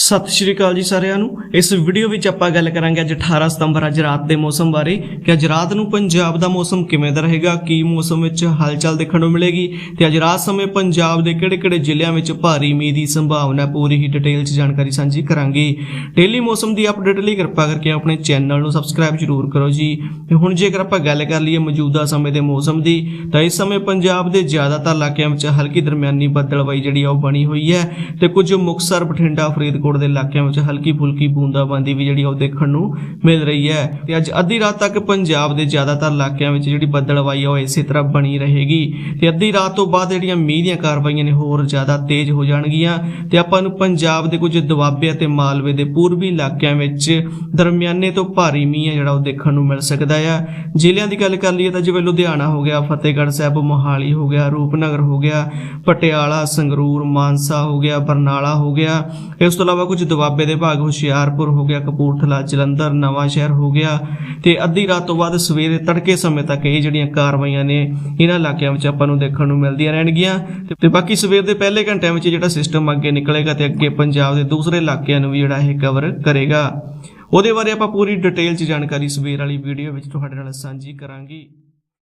ਸਤਿ ਸ਼੍ਰੀ ਅਕਾਲ ਜੀ ਸਾਰਿਆਂ ਨੂੰ। ਇਸ ਵੀਡੀਓ ਵਿੱਚ ਆਪਾਂ ਗੱਲ ਕਰਾਂਗੇ ਅੱਜ 18 ਸਤੰਬਰ, ਅੱਜ ਰਾਤ ਦੇ ਮੌਸਮ ਬਾਰੇ ਕਿ ਅੱਜ ਰਾਤ ਨੂੰ ਪੰਜਾਬ ਦਾ ਮੌਸਮ ਕਿਵੇਂ ਦਾ ਰਹੇਗਾ, ਕੀ ਮੌਸਮ ਵਿੱਚ ਹਲਚਲ ਦੇਖਣ ਨੂੰ ਮਿਲੇਗੀ ਤੇ ਅੱਜ ਰਾਤ ਸਮੇਂ ਪੰਜਾਬ ਦੇ ਕਿਹੜੇ-ਕਿਹੜੇ ਜ਼ਿਲ੍ਹਿਆਂ ਵਿੱਚ ਭਾਰੀ ਮੀਂਹ ਦੀ ਸੰਭਾਵਨਾ ਪੂਰੀ ਹੀ ਡਿਟੇਲ 'ਚ ਜਾਣਕਾਰੀ ਸਾਂਝੀ ਕਰਾਂਗੇ। ਡੇਲੀ ਮੌਸਮ ਦੀ ਅਪਡੇਟ ਲਈ ਕਿਰਪਾ ਕਰਕੇ ਆਪਣੇ ਚੈਨਲ ਨੂੰ ਸਬਸਕ੍ਰਾਈਬ ਜ਼ਰੂਰ ਕਰੋ ਜੀ। ਤੇ ਹੁਣ ਜੇਕਰ ਆਪਾਂ ਗੱਲ ਕਰ ਲਈਏ ਮੌਜੂਦਾ ਸਮੇਂ ਦੇ ਮੌਸਮ ਦੀ, ਤਾਂ ਇਸ ਸਮੇਂ ਪੰਜਾਬ ਦੇ ਜ਼ਿਆਦਾਤਰ ਇਲਾਕਿਆਂ ਵਿੱਚ ਹਲਕੀ ਦਰਮਿਆਨੀ ਬੱਦਲਬਾਈ ਜਿਹੜੀ ਆ ਉਹ ਬਣੀ ਹੋਈ ਹੈ ਤੇ ਕੁਝ ਮੁਕਸਰ ਬਠਿੰਡਾ, ਫਰੀਦਕੋਟ ਦੇ ਇਲਾਕਿਆਂ ਵਿੱਚ ਹਲਕੀ ਫੁਲਕੀ ਬੂੰਦਾਬਾਂਦੀ ਵੀ ਜਿਹੜੀ ਉਹ ਦੇਖਣ ਨੂੰ ਮਿਲ ਰਹੀ ਹੈ। ਤੇ ਅੱਜ ਅੱਧੀ ਰਾਤ ਤੱਕ ਪੰਜਾਬ ਦੇ ਜ਼ਿਆਦਾਤਰ ਇਲਾਕਿਆਂ ਵਿੱਚ ਜਿਹੜੀ ਬੱਦਲਬਾਈ ਆ ਉਹ ਇਸੇ ਤਰ੍ਹਾਂ ਬਣੀ ਰਹੇਗੀ। ਤੇ ਅੱਧੀ ਰਾਤ ਤੋਂ ਬਾਅਦ ਜਿਹੜੀਆਂ ਮੀਂਹ ਦੀਆਂ ਕਾਰਵਾਈਆਂ ਨੇ ਹੋਰ ਜ਼ਿਆਦਾ ਤੇਜ਼ ਹੋ ਜਾਣਗੀਆਂ। ਤੇ ਆਪਾਂ ਨੂੰ ਪੰਜਾਬ ਦੇ ਕੁਝ ਦੁਆਬੇ ਅਤੇ ਮਾਲਵੇ ਦੇ ਪੂਰਬੀ ਇਲਾਕਿਆਂ ਵਿੱਚ ਦਰਮਿਆਨੇ ਤੋਂ ਭਾਰੀ ਮੀਂਹ ਹੈ ਜਿਹੜਾ ਉਹ ਦੇਖਣ ਨੂੰ ਮਿਲ ਸਕਦਾ ਹੈ ਜ਼ਿਲ੍ਹਿਆਂ ਦੀ ਗੱਲ ਕਰ ਲਈਏ ਤਾਂ ਜਿਵੇਂ ਲੁਧਿਆਣਾ ਹੋ ਗਿਆ, ਫਤਿਹਗੜ੍ਹ ਸਾਹਿਬ, ਮੋਹਾਲੀ ਹੋ ਗਿਆ, ਰੂਪਨਗਰ ਹੋ ਗਿਆ, ਪਟਿਆਲਾ, ਸੰਗਰੂਰ, ਮਾਨਸਾ ਹੋ ਗਿਆ, ਬਰਨਾਲਾ ਹੋ ਗਿਆ। ਇਸ ਤੋਂ ਇਲਾਵਾ ਕੁਝ ਦੁਆਬੇ ਦੇ ਭਾਗ ਹੁਸ਼ਿਆਰਪੁਰ ਹੋ ਗਿਆ, ਕਪੂਰਥਲਾ, ਜਲੰਧਰ, ਨਵਾਂ ਸ਼ਹਿਰ ਹੋ ਗਿਆ ਤੇ ਅੱਧੀ ਰਾਤ ਤੋਂ ਬਾਅਦ ਸਵੇਰੇ ਤੜਕੇ ਸਮੇਂ ਤੱਕ ਇਹ ਜਿਹੜੀਆਂ ਕਾਰਵਾਈਆਂ ਨੇ ਇਹਨਾਂ ਇਲਾਕਿਆਂ ਵਿੱਚ ਆਪਾਂ ਨੂੰ ਦੇਖਣ ਨੂੰ ਮਿਲਦੀਆਂ ਰਹਿਣਗੀਆਂ ਤੇ- ਤੇ ਬਾਕੀ ਸਵੇਰ ਦੇ ਪਹਿਲੇ ਘੰਟਿਆਂ ਵਿੱਚ ਜਿਹੜਾ ਸਿਸਟਮ ਅੱਗੇ ਨਿਕਲੇਗਾ ਤੇ ਅੱਗੇ ਪੰਜਾਬ ਦੇ ਦੂਸਰੇ ਇਲਾਕਿਆਂ ਨੂੰ ਵੀ ਜਿਹੜਾ ਇਹ ਕਵਰ ਕਰੇਗਾ। ਉਹਦੇ ਬਾਰੇ ਆਪਾਂ ਪੂਰੀ ਡਿਟੇਲ 'ਚ ਜਾਣਕਾਰੀ ਸਵੇਰ ਵਾਲੀ ਵੀਡੀਓ ਵਿੱਚ ਤੁਹਾਡੇ ਨਾਲ ਸਾਂਝੀ ਕਰਾਂਗੇ।